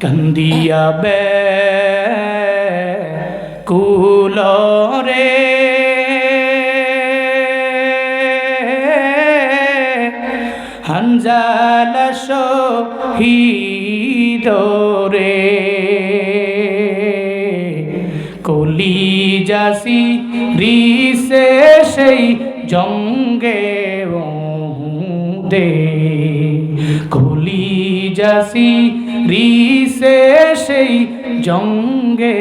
কান্দিয়া বে কুলরে হানজাল শহীদরে কলি যাসি রিসে সেই জঙ্গে দে কলি যাসি রিসে সেই জঙ্গে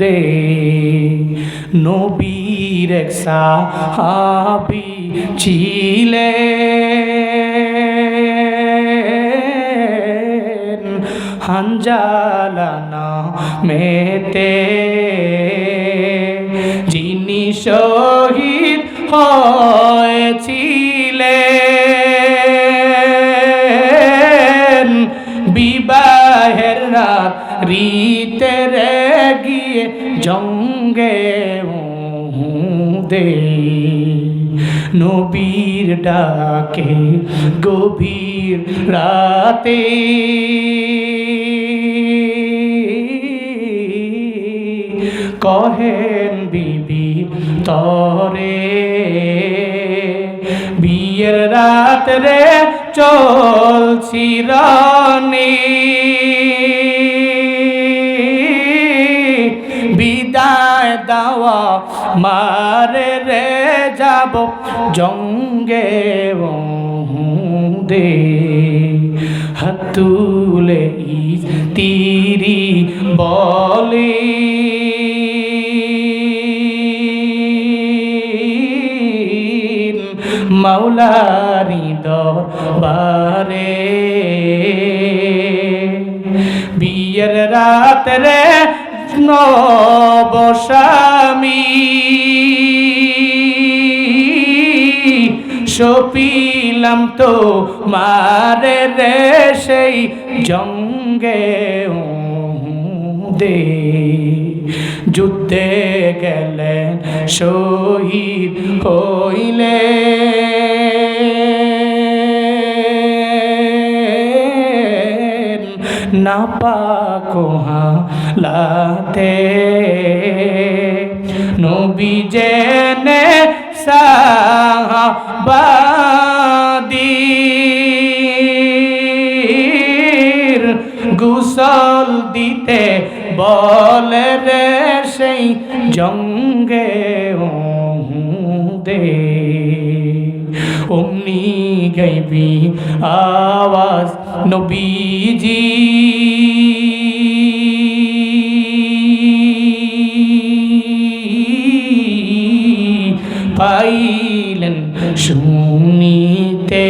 দে নবীর সাহাবি ছিলেন হানজালানা মেতে। যিনি শহীদ হয়েছিলেন। বিবাহের রাত, রীতে রে গিয়ে জঙ্গে দে নবীর ডাকে গভীর রাতে। কহেন বিবি তরে, বিয়ের রাত রে চলছি রানী। বিদায় দাওয়া মারে রে যাব জঙ্গে দে হাতুলে তিরি বলে। মাওলারি দরবারে বিয়ের রাত রে নবস্বামী সপিলাম তো মারে রে সেই জঙ্গে দে যুদ্ধে গেলেন শহীদ হইলে না পাকোহা লাতে নবী জেনে সাহাবাদীর গুসল দিতে বলে রে সেই জঙ্গে দে অমনি গাইবি আওয়াজ নবীজি পাইলেন শুনিতে।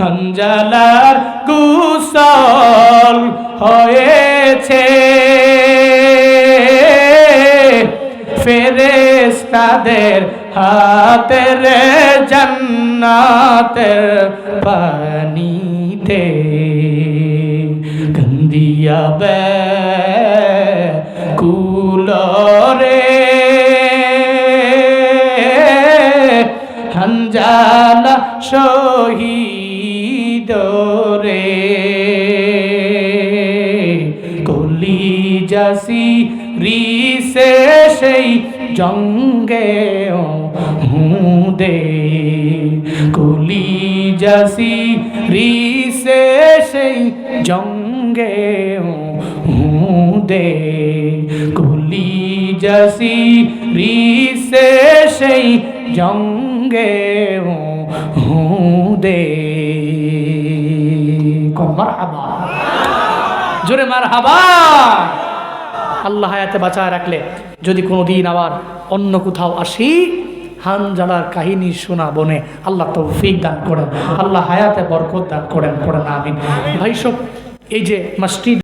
হঞ্জালার কুশল হয়েছে। ফেরেস্তাদের হাতের জান্নাতের পানিতে গন্দিয়া বে কুলরে হানজালা শহীদ রে। কলি যাসি রিসে সেই জঙ্গে হুদে কলি যাসি রিসে সেই জঙ্গে হুদে কলি যাসি রিসে সেই জঙ্গে জোরে মার হাবা আল্লাহ হায়াতে বাঁচায় রাখলে যদি কোনো দিন আবার অন্য কোথাও আসি, হানজালার কাহিনী শোনা বনে আল্লাহ তৌফিক দান করেন। আল্লাহ হায়াতে বরকত দান করেন করেন, আমিন। ভাই সব, এই যে মসজিদ